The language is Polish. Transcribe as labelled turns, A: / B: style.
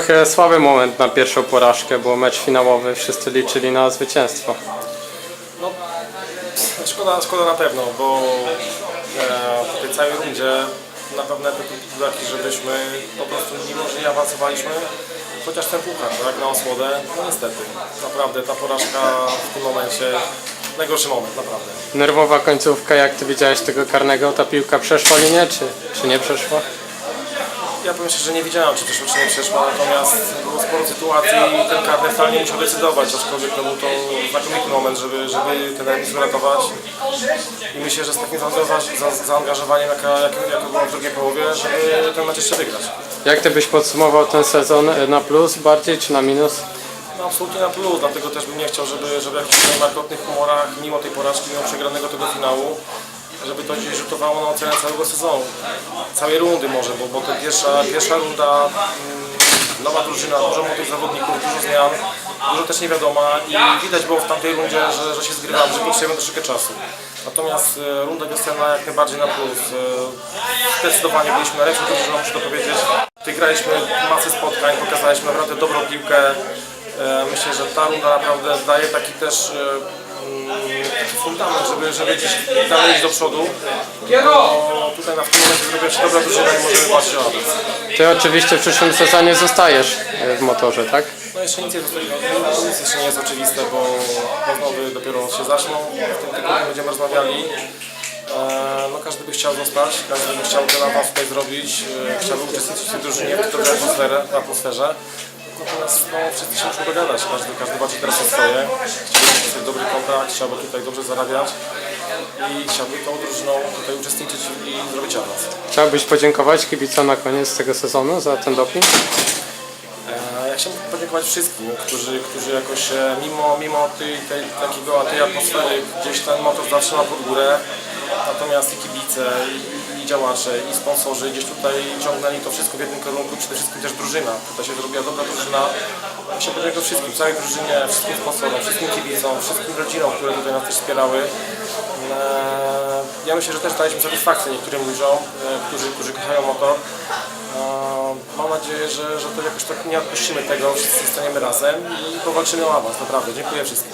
A: Trochę słaby moment na pierwszą porażkę, bo mecz finałowy wszyscy liczyli na zwycięstwo.
B: No, szkoda, szkoda na pewno, bo e, w tej całej rundzie na pewno te taki, żebyśmy po prostu mimo, że nie awansowaliśmy, chociaż ten puchar, tak, na osłodę, no niestety, naprawdę ta porażka w tym momencie, najgorszy moment, naprawdę.
A: Nerwowa końcówka, jak ty widziałeś tego karnego, ta piłka przeszła linię, czy, czy nie przeszła?
B: Ja powiem szczerze, że nie widziałem, czy przeszło, czy nie przeszło, natomiast było sporo sytuacji i ten karny wcale nie musiał decydować, aczkolwiek to był to znakomity moment, żeby, żeby ten remis uratować. I myślę, że z takim zaangażowa- za- zaangażowaniem, jaka, jak, jak było w drugiej połowie, żeby ten mecz jeszcze wygrać.
A: Jak ty byś podsumował ten sezon e, na plus bardziej, czy na minus?
B: No absolutnie na plus, dlatego też bym nie chciał, żeby, żeby w jakichś markotnych humorach, mimo tej porażki, mimo przegranego tego finału, żeby to gdzieś rzutowało na ocenę całego sezonu. Całej rundy może, bo, bo to pierwsza, pierwsza runda, mm, nowa drużyna, dużo młodych zawodników, dużo zmian, dużo też niewiadoma i widać było w tamtej rundzie, że, że się zgrywamy, że potrzebujemy troszeczkę czasu. Natomiast e, runda wiosenna jak najbardziej na plus. E, zdecydowanie byliśmy lepszą drużyną, muszę to powiedzieć. Wygraliśmy masę spotkań, pokazaliśmy naprawdę dobrą piłkę. E, Myślę, że ta runda naprawdę daje taki też fundament, żeby, żeby gdzieś dalej iść do przodu. Bo tutaj na w tym momencie zrobiła się dobra drużyna i możemy walczyć o awans.
A: Ty oczywiście w przyszłym sezonie zostajesz e, w motorze, tak?
B: No jeszcze nic, jest, no, nic jeszcze nie jest oczywiste, bo rozmowy dopiero się zaczną. W tym tygodniu będziemy rozmawiali. E, No każdy by chciał zostać, każdy by chciał ten awans tutaj zrobić, e, chciałby uczestniczyć w tej drużynie, w tej atmosferze, atmosferze. Natomiast no, wszyscy się muszą dogadać, każdy, każdy walczy teraz o swoje. Chciałby mieć dobry kontakt, chciałby tutaj dobrze zarabiać i chciałby tą drużyną tutaj uczestniczyć i zrobić awans.
A: Chciałbyś podziękować kibicom na koniec tego sezonu za ten doping?
B: E, Ja chciałbym podziękować wszystkim, którzy, którzy jakoś e, mimo, mimo tej, tej, takiego, tej atmosfery gdzieś ten motor zatrzymał pod górę. Natomiast i kibice, i, działacze, i sponsorzy gdzieś tutaj ciągnęli to wszystko w jednym kierunku, przede wszystkim też drużyna. Tutaj się zrobiła dobra drużyna. Podziękować wszystkim, całej drużynie, wszystkim sponsorom, wszystkim kibicom, wszystkim rodzinom, które tutaj nas też wspierały. E, Ja myślę, że też daliśmy satysfakcję niektórym ludziom, e, którzy, którzy kochają motor. E, Mam nadzieję, że, że to jakoś tak nie odpuścimy tego, wszyscy staniemy razem i powalczymy o awans, naprawdę. Dziękuję wszystkim.